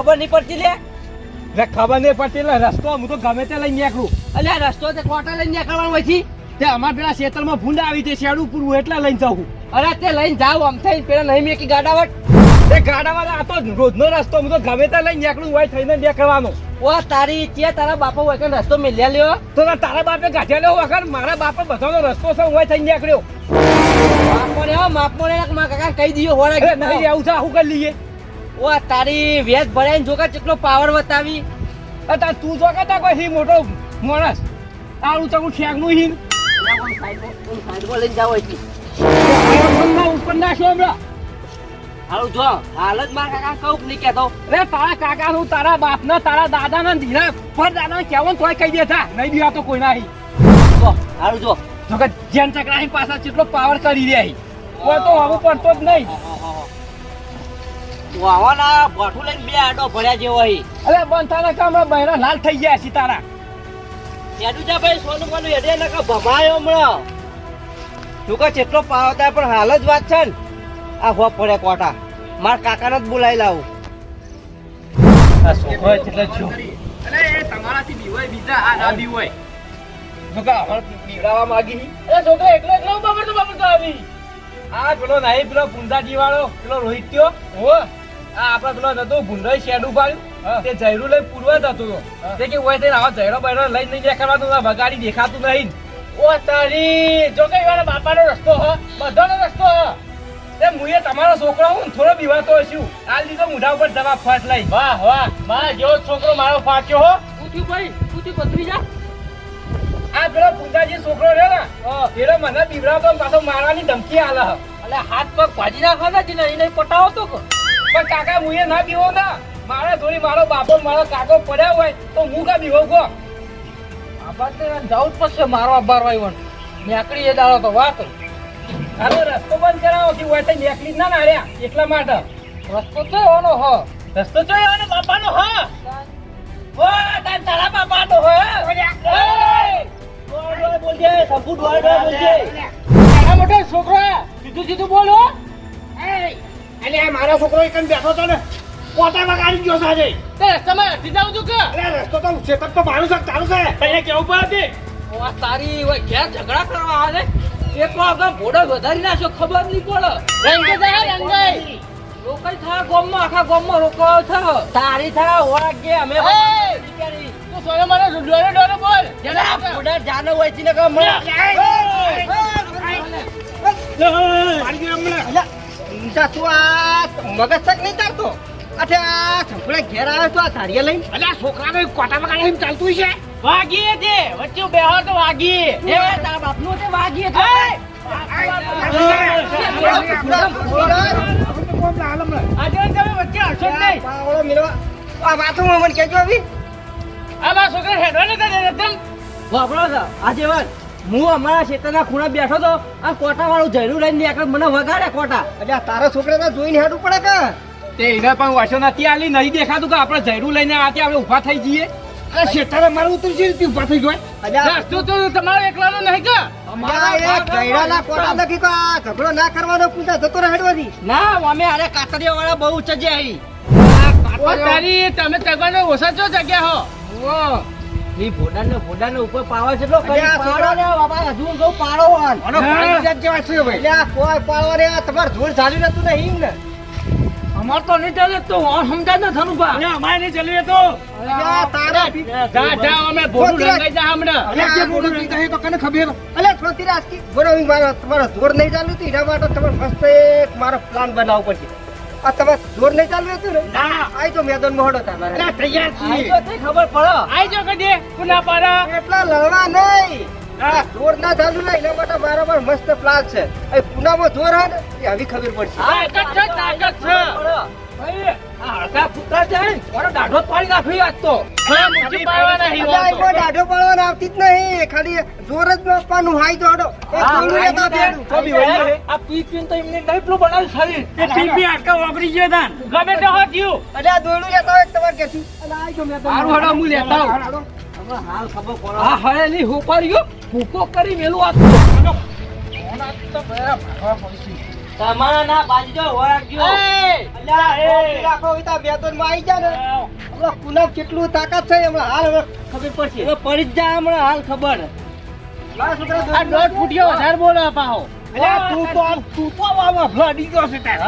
ખબર નહીં પડતી લે. લે ખબર નહીં પડતી એટલે રસ્તો હું તો ગમે તે લઈને નીકળું. એટલે રસ્તો તે કોટા લઈને નીકળવાનો હોય છે. તે અમાર પેલા ખેતરમાં ભૂંડા આવી જાય શેડું પૂરવું એટલે લઈને જાઉં. અરે તે લઈને જાવ આમ થઈને પેલા નહીં મેકી ગાડાવટ તે ગાડાવાળા આ તો રોજનો રસ્તો હું તો ગમે તે લઈને નીકળું હોય થઈને નીકળવાનો. ઓ તારી ચે તારા બાપા હોય રસ્તો મેલ્યા લ્યો તો તારા બાપે ગાંઠિયા લ્યો વગર મારા બાપા બધાનો રસ્તો છે હું થઈને નીકળ્યો. માપ ને માપ માપો ને મારા કાકા કહી દીયો હોરા નહીં આવું છે આવું કરી લઈએ. ઓ તારી વેચ ભરાઈને જોકા કેટલો પાવર બતાવી. આ તાર તું જો તા કોઈ મોટો માણસ. તારું ચકું ઠેકનું હી લઈને જાવ ઉપર નાખ્યો હમણાં. હારું, જો, હાલ મારા કાકા કહું નહીં કહેતો. અરે, તારા કાકા નું તારા બાપ ના તારા દાદા ના ધીરા પર દાદા કહી દેતા નહીં દીવા તો કોઈ નહીં જો, હારું, જો. જો કે જેન પાછા કેટલો પાવર કરી રહ્યા કોઈ તો હવે પડતો જ નહીં. વાવાના ભઠું લઈને બે આડો ભર્યા જેવો હી. અરે બંધાના કામમાં બહેરા લાલ થઈ ગયા છે તારા. જા ભાઈ સોનું કોનું એડે નકા ભમાયો હમણાં તું કે જેટલો પાવ થાય પણ હાલ જ વાત છે ને. આ હો પડે કોટા માર કાકાને જ બોલાવી લાવું. આ છોકરો એટલે છો. અરે એ તમારાથી બીવાય બીજા આ ના બીવાય. કે અમાર બીવડાવવા માંગી અરે છોકરો એકલો એકલો બાબર તો બાબર તો આવી. આ પેલો નહીં પેલો પુંજાજી જીવાળો પેલો રોહિત્યો હો આપડે પેલો નતો ભૂંડાઈ શેડ ઉપાડ્યું. તે જયરું લઈ પૂરવા જતો હતો. તે કે ઓય થઈને આવા જયરો બયરો લઈને નહીં દેખાડવાનું આ ભગાડી દેખાતું નહીં. ઓ તારી જો કે બાપા બાપાનો રસ્તો હ બધાનો રસ્તો હો. તે મુએ તમારો છોકરો હું થોડો બીવાતો છું આ લીધો મુઢા ઉપર જવાબ ફાટ લઈ. વાહ વાહ મારા જેવો છોકરો મારો ફાટ્યો હો. ઉઠ્યું ભાઈ પૂછ્યું પથરી જા. આ પેલો પૂંજાજી છોકરો રહ્યો ને પેલો મને બીવડાવતો પાછો મારવાની ધમકી આલે એટલે હાથ પગ ભાજી નાખવા જ નહીં નહીં પટાવો તો કે? પણ કાકા મુએ ના બીવો ના. મારા જોડી મારો બાપો મારો કાકો પડ્યા હોય તો હું કા બીવો કો આપણે જવું જ પડશે મારવા બારવા ઈવન નેકડી એ દાડો તો વાત આનો રસ્તો બંધ કરાવો કે હોય તો નેકડી ના નાડ્યા એટલા માટે. રસ્તો તો ઓનો હ. રસ્તો તો ઓનો બાપાનો હ. ઓ તાર તારા બાપાનો હ. બોલ બોલ ડોળ બોલજે સંપુ ડોળ બોલ બોલજે. તારા મોટો છોકરો હે. સીધું સીધું બોલો એટલે આ મારો છોકરો એક બેઠો હતો ને પોતે વગાડી ગયો સાજે. તે રસ્તામાં હટી જાવ છું કે? અરે રસ્તો તો ચેતક તો મારું છે તારું છે. તને કેવું પડે ઓ આ તારી ઓય ઘેર ઝઘડા કરવા આવે? એક વાર આપણે ભોડો વધારી નાખ્યો ખબર નહીં પડે. રંગે જાય રંગે. રોકાઈ થા ગોમમાં આખા ગોમમાં રોકાવ થા. તારી થા ઓળગે અમે તો સોનો મને ડોરે ડોરે બોલ. જરા ભોડા જાનો હોય છે ને કે હમણાં મારી ગયો હમણાં. ઊંચા તું આ મગજ તક નહીં તારતો અઠે આ સંપૂર્ણ ઘેર આવ્યો તો આ ધારિયા લઈને. એટલે આ છોકરાને કોટા વગાડી એમ ચાલતું છે? વાગીએ છે. વચ્ચે બેહો તો વાગીએ. એ તારા બાપનું તે વાગી છે. આજે વાતો. આ હું અમારા ક્ષેત્રના ખૂણા બેઠો તો આ કોટા વાળું જયરું લઈને નીકળે મને વગાડે કોટા. એટલે આ તારા છોકરાને જોઈને હેડું પડે કે? તે એને પણ વર્ષો નથી આલી નહીં દેખાતું કે આપણે જયરું લઈને આતે આપણે ઊભા થઈ જઈએ? અરે શેઠાને મારું છે રીતે ઊભા થઈ ગયો. રસ્તો તો તમારો એકલાનો નહીં કે? આ ઝઘડો ના કરવાનો પૂછા જતો રહે ના અમે અરે કાતરિયા વાળા બહુ ઉચ્ચ છે આવી તમે તગવાનો ઓછા છો જગ્યા હો. ઉપર પાવા છે પાડો. ને બાબા હજુ હું પાડો વાન પાણી જેવા છે ભાઈ? એટલે કોઈ પાડવા રે તમારે જોર ચાલી રહેતું નહીં ને. અમાર તો નહીં ચાલે તો હું સમજાય ને થનું બા અમારે નહીં ચાલ્યું તો. અલ્યા, જા જા અમે ભોડું ખોટી જા હમણાં. અરે જે મોઢું પીતા હોય તો કને ખબર? અલે છોતી રાજકી બોલો હું મારો તમારો જોર નહીં ચાલુ હતું એના માટે તમારે મસ્ત એક મારો પ્લાન બનાવવો પડશે. આ તમારે જોર નહીં ચાલુ હતું ને? ના. આઈ તો મેદાનમાં હડો તમારે અરે તૈયાર આઈ તો ખબર પડો. આઈ જો કદી પુના પાડા. એટલા લડવા નહીં. આ જોર ના ચાલુ ને એના માટે મારા પર મસ્ત પ્લાન છે. એ પુનામાં જોર હે ને એ હવે ખબર પડશે. તાકાત છે તાકાત છે. ભાઈ આ હળકા પુત્રા છે મારો દાઢો જ પાડી નાખ્યો આજ તો? હવે પાડવા નહીં અલ્યા, હોતો. એમાં દાઢો પાડવાનો આવતી જ નહીં. ખાલી જોર જ આપવાનું. હાઈ તો હડો. આ પી પીને તો એમને નહીં બનાવ્યું શરીર. એ પી પી હાડકા ઓગળી ગયા તાન. ગમે તે હોત ગયું. અલ્યા, આ દોરડું લેતા હોય તમારે. હેડો, હું લેતા આવું. હાલ ખબર પડો. આ હળેલી હોપારીઓ ભૂકો કરી મેલું આપતું. તમારા ના બાજુ વળગજો અલ્યા એ! રાખો એ તો માં આવી જાય ને. હમણાં પૂનમ કેટલું તાકાત છે હમણાં હાલ ખબર પડશે. પડી જ જાય હમણાં હાલ ખબર. આ દોઢ ફૂટિયો વધારે બોલો પાહો. તું તો તું તો આમાં ભલાડી ગયો છે તારે.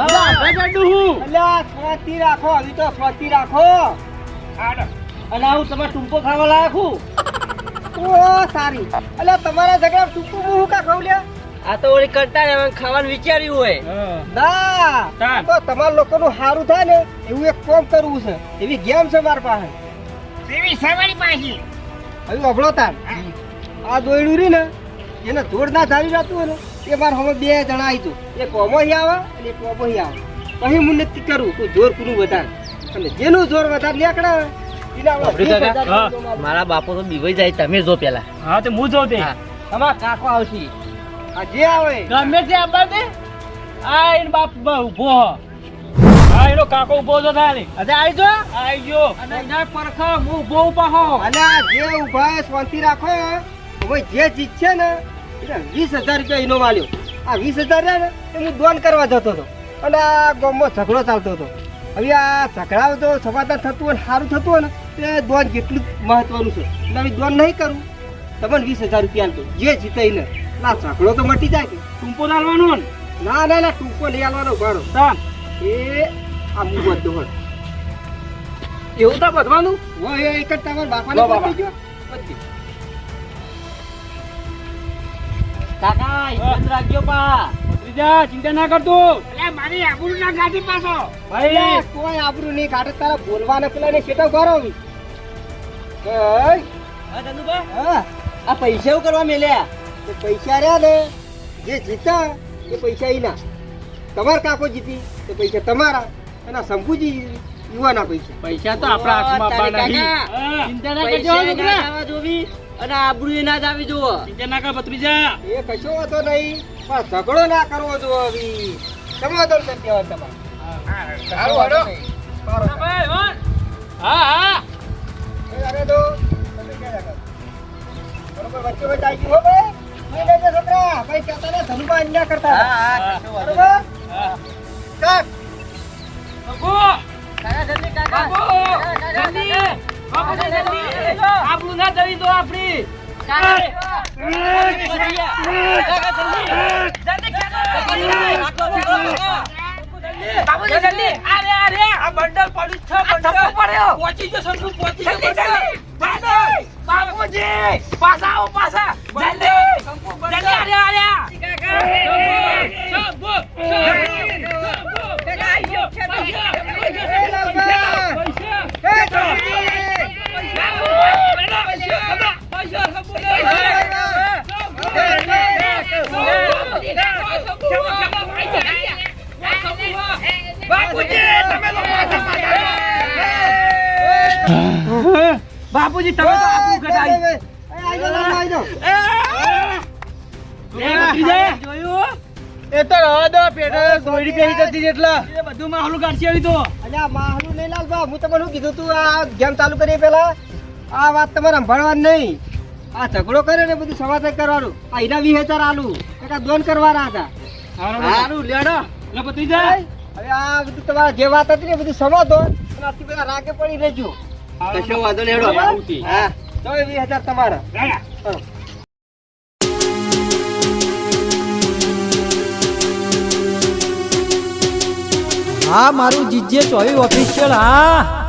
અલ્યા ફરતી રાખો હજી તો ફરતી રાખો. અને હું તમારે ટૂંપો ખાવા હું? ઓ સારી. અલ્યા તમારા ઝઘડા ટૂંકું હું કા ખાવ લ્યા? આ તો ઓલી કરતા ને ખાવાનું વિચાર્યું હોય. ના. તો તમારા લોકોનું સારું થાય ને એવું એક કોમ કરવું છે. એવી ગેમ છે મારી પાસે. એવી સવારી પાસે. હવે અભળો તાર. આ દોયડું રહ્યું ને એને ધોળ ના ધારી રહેતું હોય ને એ મારે હવે બે જણા આવી તું. એક કોમો અહીં આવે અને એક કોમો અહીં આવે. પછી હું નક્કી કરું કોઈ જોર કુનું વધારે. અને જેનું જોર વધારે નીકળે ને, એને આપણે આપણી વીસ કાકા? હજાર હા. રૂપિયાનો માલ. મારા બાપો તો બીવાઈ જાય તમે જો પેલા. હા તે હું જોઉં તે. હા. તમારા કાકો આવશે. આ જે આવે. ગમે તે આપવા દે. આ એન બાપ બ- ઊભો હા. એનો કાકો ઊભો જો થાય ને અરે આવી જો. આવી જો અને એના પરખા હું ઊભો ઊભા હો. અલ્યા જે ઊભા શાંતિ રાખો હવે જે જીતશે ને એને વીસ હજાર રૂપિયા એનો વાલ્યો. આ વીસ હજાર રહ્યા ને એ હું દોન કરવા જતો હતો. અને આ ગામમાં ઝઘડો ચાલતો હતો. હવે આ ઝઘડાઓ તો સમાધાન થતું હોય ને સારું થતું હોય ને તે દોન જેટલું જ મહત્વનું છે. એટલે હવે દોન નહીં કરું તમને વીસ હજાર રૂપિયા આલતો જે જીતે એને. ના ઝઘડો તો મટી જાય કે ટૂંકો લાવવાનો ને? ના ના ના ટૂંકો લઈ આવવાનો ભાડો તાન. એ આ હું બધો હોય એવું તો બધવાનું? હોય એક જ તમારા બાપાને. પતી ગયો પતી. કાકા યાદ રાખજો પા. ભત્રીજા ચિંતા ના કરતો મારી આબરૂ ના ગાડી પાછો. ભાઈ. કોઈ આબરૂ નહીં કાઢે તારા બોલવાના પેલા ને શેઠો કરો ઓય, હા ધનુભા. હા આ પૈસા કરવા મેલ્યા? તે પૈસા રહ્યા ને જે જીતા એ પૈસા એના. તમાર કાકો જીતી તો પૈસા તમારા એના શંભુજી યુવાના પૈસા. પૈસા તો આપણા હાથમાં તારે આપવાના. ચિંતા ના કરજો અને આબરૂ એ ના જ આવી જુઓ બીજા ના કર ભત્રીજા એ કશો વાતો નહીં પણ ઝઘડો ના કરવો જો આવી સમાધાન કરી દેવા તમારે સારું. ભાઈ હા હા અરે તો તમે ક્યાં રાખો? બરોબર વચ્ચે વચ્ચે આવી ગયું હો ભાઈ નહીં લેજો છોકરા ભાઈ કહેતા ને ધનુભા અન્યાય કરતા હા. બરોબર હા. ચાલ બાપુ! બાપુ! જલ્દી! બાપુ, જલ્દી! આપણું ના જવી દો આપણી. બાપુ જલ્દી અરે અરે આ બંડલ પડ્યું છે બંડલ પડ્યો પહોંચી ગયો સંતુ પહોંચી ગયો જલ્દી જલ્દી બાપુજી પાછા આવો પાછા જલ્દી જલ્દી અરે અરે સંભુ બાપુજી તમે તો આપણું ઘટાડી એ તો રવા દો પેટે દોડી પેરી જતી એટલે એ બધું માહલું કાઢશે આવી તો હું તમને શું કીધું તું આ ગેમ ચાલુ કરી પેલા આ વાત તમારે સંભાળવાની નહીં આ ઝઘડો કરે ને બધું સમાધાન કરવાનું આ એના વી હજાર આલુ આ દોન કરવાના હતા સારું લેડો લે પતી જાય હવે આ બધું તમારા જે વાત હતી ને બધું સમાધો અને આથી બધા રાગે પડી રહેજો કશો વાંધો નહીં હેડો. હા તો વીસ હજાર તમારા. હા. હા. મારું જીજે ચોવી ઓફિશિયલ હા.